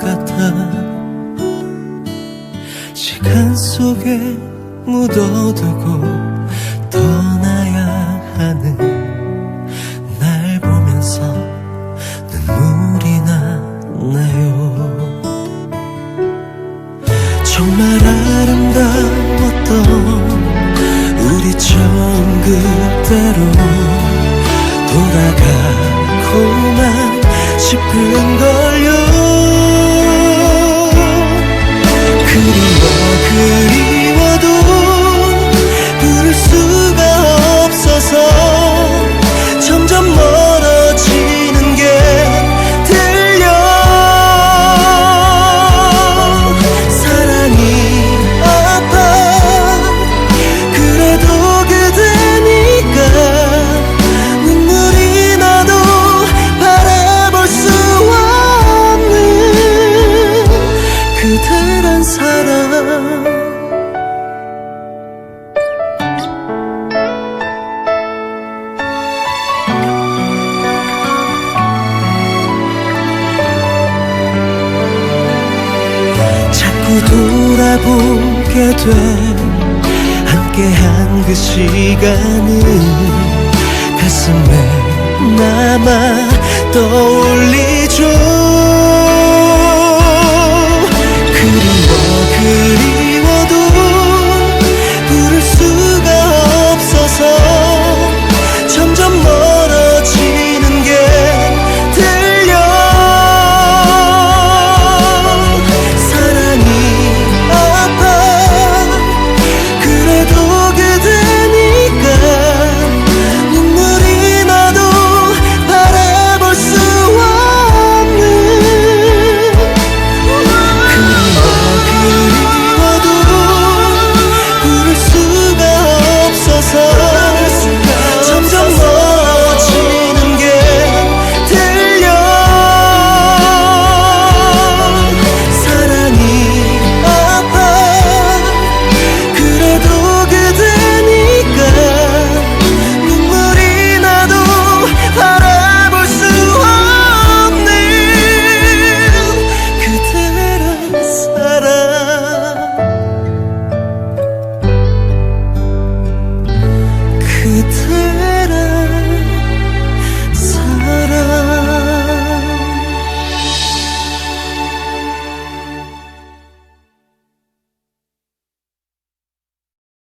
같아. 시간 속에 묻어두고 떠나야 하는 날 보면서 눈물이 나나요? 정말 아름다웠던 우리 처음 그대로 돌아가고만 싶은 걸요 돌아보게 돼 함께한 그 시간을 가슴에 남아 떠올리죠